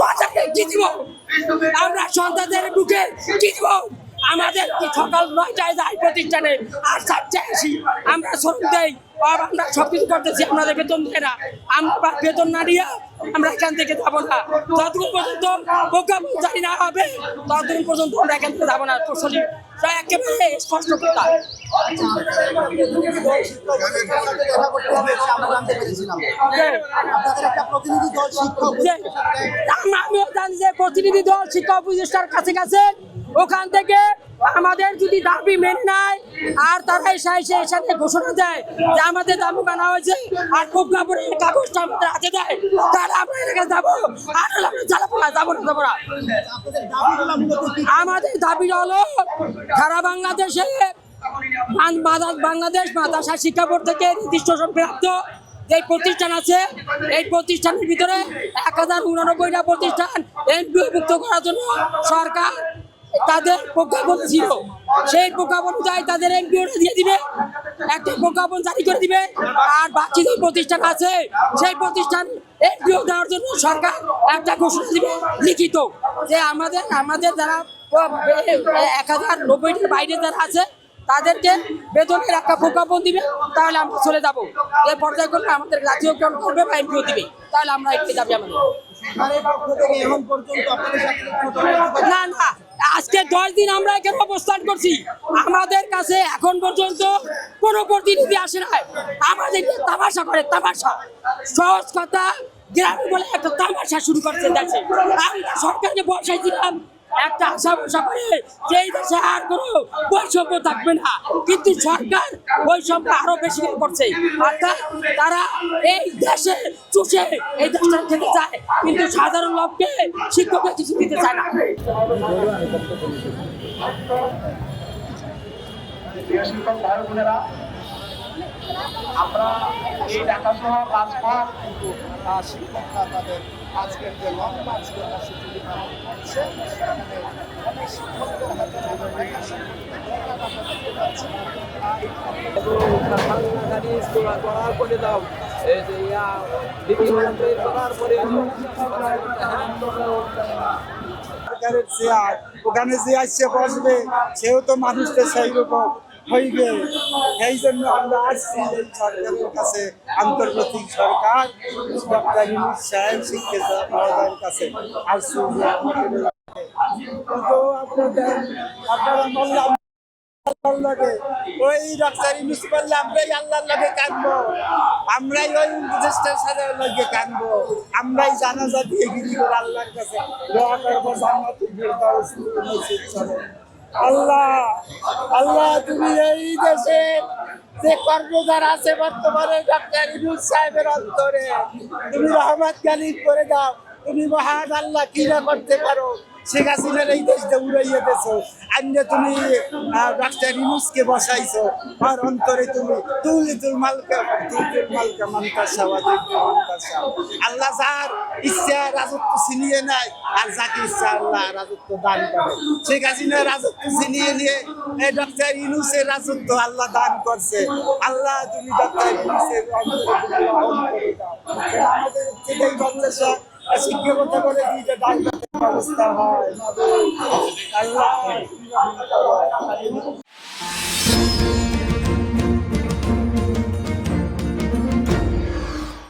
সরকারকে কি দিব? আমরা সন্তানদের বুকে কি দিব? আমাদের সকাল নয়টায় যাই প্রতিষ্ঠানে, আর চারটায় আসি। আমরা শ্রম দেই। আমরা সব কিছু করতেছি আপনাদের বেতন দেয় না। আমরা বেতন না দিয়ে আমরা এখান থেকে যাব না। যতক্ষণ পর্যন্ত প্রজ্ঞাপন জারি না হবে ততক্ষণ পর্যন্ত আমরা এখান থেকে যাব না ফসলি প্রায় একেবারে স্পষ্ট কথা। আমিও জানি যে প্রতিনিধি দল শিক্ষক উপদেষ্টার কাছে কাছে ওখান থেকে আমাদের যদি দাবি মেনে নেয়, আর তারা এসে এর সাথে ঘোষণা দেয় যে আমাদের দাবি মানা হয়েছে, আর প্রজ্ঞাপনের কাগজটা আমাদের হাতে দেয়, তাহলে আমরা এলাকায় যাব? আর আমরা যাব না যাব না। আমাদের দাবি হলো, সারা বাংলাদেশে বাংলাদেশ মাদ্রাসা শিক্ষা বোর্ড থেকে নির্দিষ্ট প্রাপ্ত যে প্রতিষ্ঠান আছে, এই প্রতিষ্ঠানের ভিতরে এক হাজার উনানব্বইটা প্রতিষ্ঠান এনপিওভুক্ত করার জন্য সরকার তাদের প্রজ্ঞাপন ছিল। সেই প্রজ্ঞাপন অনুযায়ী তাদের এনপিওটা দিয়ে দিবে, একটা প্রজ্ঞাপন জারি করে দিবে, আর বাকি যে প্রতিষ্ঠান আছে, সেই প্রতিষ্ঠান এনপিও দেওয়ার জন্য সরকার একটা ঘোষণা দিবে লিখিত যে আমাদের আমাদের যারা এক হাজার নব্বইটার বাইরে যারা আছে, তাদেরকে বেতনের একটা প্রজ্ঞাপন দিবে, তাহলে আমরা চলে যাব। এই পর্যায়ক্রমে আমাদের জাতীয়করণ করবে বা এমপিও দিবে, তাহলে আমরা এটাই দাবি আমাদের। না না, আজকে দশ দিন আমরা এখানে অবস্থান করছি। আমাদের কাছে এখন পর্যন্ত কোনো প্রতিনিধি আসে নাই। আমাদের তামাশা করে, তামাশা। সহজ কথা, গ্রামে বলে একটা তামাশা শুরু করছে দেশে আমরা সরকারকে বসাইছিলাম, একটা আশা ভরসা করে এই দেশে আর কোনো বৈষম্য থাকবে না। কিন্তু সরকার বৈষম্য আরও বেশি করছে। অর্থাৎ তারা এই দেশে চুষে এই দেশটা খেতে চায়। কিন্তু সাধারণ লোককে শিক্ষকের কিছু দিতে চায় না। আমরা এই তাদের রেখা করে দাও এই যে লিপি করার পরে ওখানে যে আসছে বসবে, সেও তো মানুষকে সেই রকম হইবে এই জন্য আমরা আসছি এই সরকারের কাছে, আন্তর্জাতিক সরকার সাহেব কাছে আসছি। আপনারা ওই কাঁদবো। আমরাই কাঁদবো। আমরাই করব আল্লাহ আল্লাহ, তুমি এই দেশে যে কর্মদার আছে বর্তমানে ডাক্তার ইউনুস সাহেবের অন্তরে, তুমি রহমত গালিব করে দাও। তুমি মহান আল্লাহ কি না করতে পারো? শেখ হাসিনার এই দেশটা উড়াইয়া দেছো আন্য তুমি ডাক্তার বসাইছো। আর অন্তরে তুমি তুলি তুল মালকা তুল মালকা আল্লাহ যার ইচ্ছা রাজত্ব ছিনিয়ে নেয়, আর যাকে ইচ্ছা আল্লাহ রাজত্ব দান করে। শেখ হাসিনা রাজত্ব ছিনিয়ে নিয়ে, এই ডাক্তার রাজত্ব আল্লাহ দান করছে। আল্লাহ তুমি ডাক্তার ইউনুসের অন্তরে আমাদের থেকেই শিক্ষকতা করে দুইটা অবস্থা হয় আল্লাহ